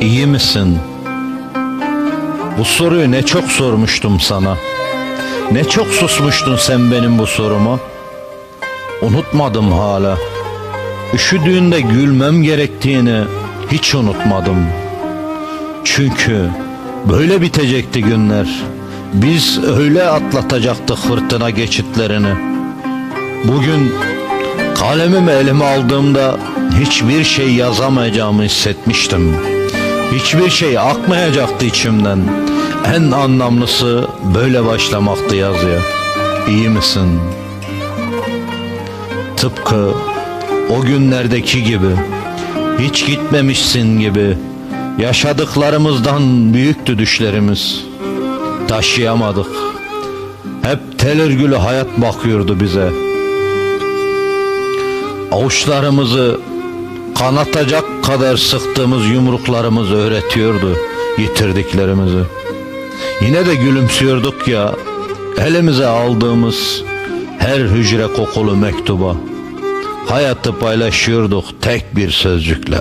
İyi misin? Bu soruyu ne çok sormuştum sana. Ne çok susmuştun sen benim bu soruma. Unutmadım hala. Üşüdüğünde gülmem gerektiğini hiç unutmadım. Çünkü böyle bitecekti günler. Biz öyle atlatacaktık fırtına geçitlerini. Bugün kalemimi elime aldığımda hiçbir şey yazamayacağımı hissetmiştim. Hiçbir şey akmayacaktı içimden. En anlamlısı böyle başlamaktı yazıya. İyi misin? Tıpkı o günlerdeki gibi hiç gitmemişsin gibi yaşadıklarımızdan büyüktü düşlerimiz. Taşıyamadık. Hep telirgülü hayat bakıyordu bize. Avuçlarımızı kanatacak kadar sıktığımız yumruklarımız öğretiyordu yitirdiklerimizi. Yine de gülümsüyorduk ya elimize aldığımız her hücre kokulu mektuba. Hayatı paylaşıyorduk tek bir sözcükle.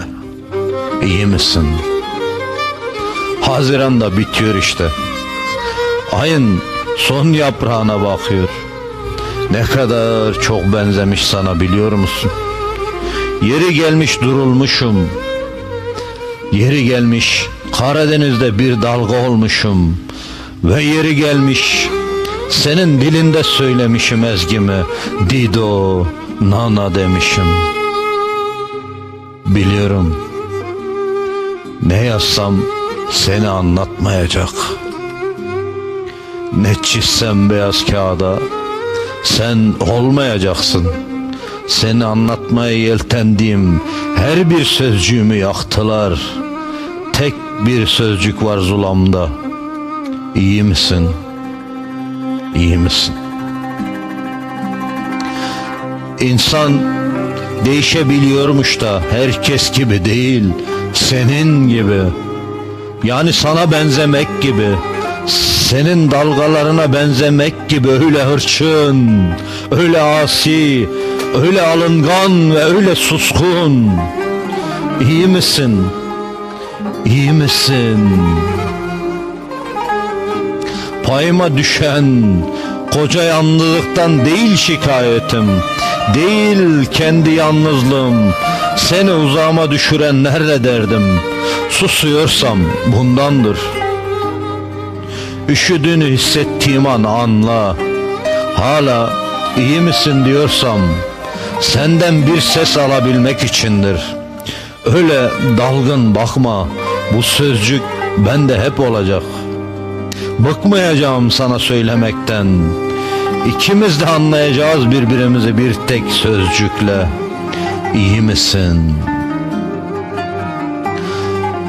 İyi misin? Haziranda bitiyor işte. Ayın son yaprağına bakıyor. Ne kadar çok benzemiş sana biliyor musun? Yeri gelmiş durulmuşum. Yeri gelmiş Karadeniz'de bir dalga olmuşum. Ve yeri gelmiş senin dilinde söylemişim ezgimi. Dido, nana demişim. Biliyorum. Ne yazsam seni anlatmayacak. Ne çizsem beyaz kağıda sen olmayacaksın. Seni anlatmaya yeltendiğim her bir sözcüğümü yaktılar. Tek bir sözcük var zulamda. İyi misin? İyi misin? İnsan değişebiliyormuş da herkes gibi değil, senin gibi. Yani sana benzemek gibi, senin dalgalarına benzemek gibi öyle hırçın, öyle asi, öyle alıngan ve öyle suskun. İyi misin? İyi misin? Payıma düşen koca yalnızlıktan değil şikayetim. Değil kendi yalnızlığım. Seni uzağıma düşüren nerede derdim. Susuyorsam bundandır. Üşüdüğünü hissettiğim an anla. Hala iyi misin diyorsam senden bir ses alabilmek içindir. Öyle dalgın bakma. Bu sözcük bende hep olacak. Bıkmayacağım sana söylemekten. İkimiz de anlayacağız birbirimizi bir tek sözcükle. İyi misin?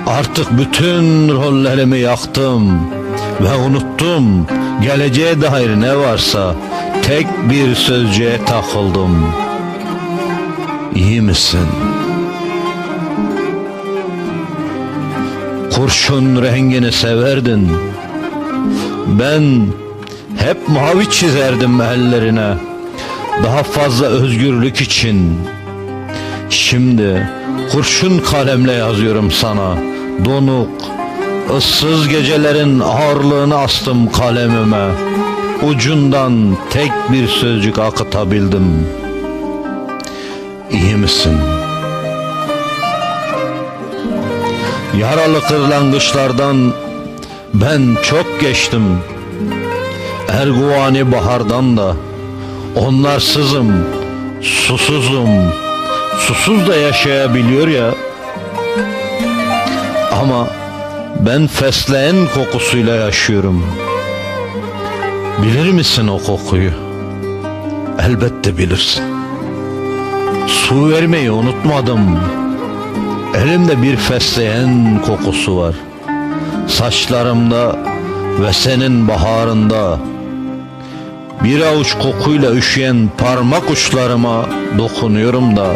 Artık bütün rollerimi yaktım ve unuttum. Geleceğe dair ne varsa tek bir sözcüğe takıldım. İyi misin? Kurşun rengini severdin. Ben hep mavi çizerdim ellerine. Daha fazla özgürlük için. Şimdi kurşun kalemle yazıyorum sana. Donuk, ıssız gecelerin ağırlığını astım kalemime. Ucundan tek bir sözcük akıtabildim. İyi misin? Yaralı kırlangıçlardan ben çok geçtim. Erguvani bahardan da onlarsızım, susuzum. Susuz da yaşayabiliyor ya. Ama ben fesleğen kokusuyla yaşıyorum. Bilir misin o kokuyu? Elbette bilirsin. Su vermeyi unutmadım. Elimde bir fesleğen kokusu var. Saçlarımda ve senin baharında bir avuç kokuyla üşüyen parmak uçlarıma dokunuyorum da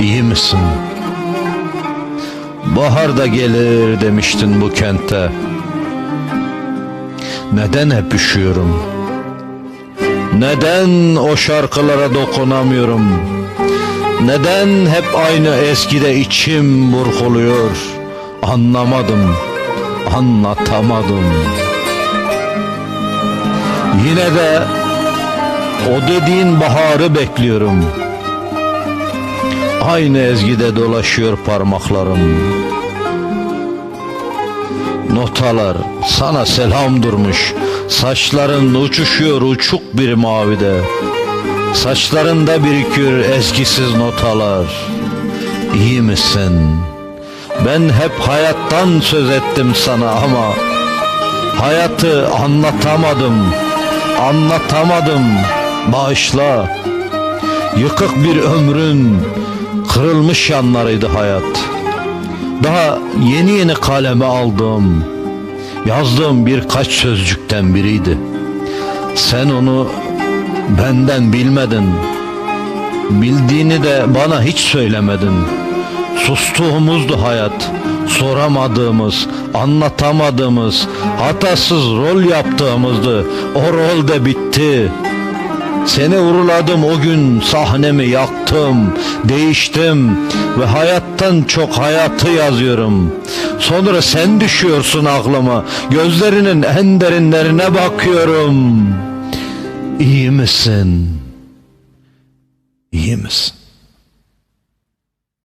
iyi misin? Bahar da gelir demiştin bu kente. Neden hep üşüyorum? Neden o şarkılara dokunamıyorum? Neden hep aynı eskide içim burkuluyor? anlamadım, anlatamadım. Yine de o dediğin baharı bekliyorum. Aynı ezgide dolaşıyor parmaklarım. Notalar sana selam durmuş. Saçların uçuşuyor uçuk bir mavide. Saçlarında birikiyor eskisiz notalar. İyi misin? Ben hep hayattan söz ettim sana ama hayatı anlatamadım. Anlatamadım. Bağışla. Yıkık bir ömrün kırılmış yanlarıydı hayat. Daha yeni yeni kaleme aldım. Yazdığım birkaç sözcükten biriydi. Sen onu benden bilmedin. Bildiğini de bana hiç söylemedin. Sustuğumuzdu hayat. Soramadığımız, anlatamadığımız, hatasız rol yaptığımızdı. O rol de bitti. Seni uğurladım o gün sahnemi yaktım, değiştim ve hayattan çok hayatı yazıyorum. Sonra sen düşüyorsun aklıma, gözlerinin en derinlerine bakıyorum. İyi misin? İyi misin?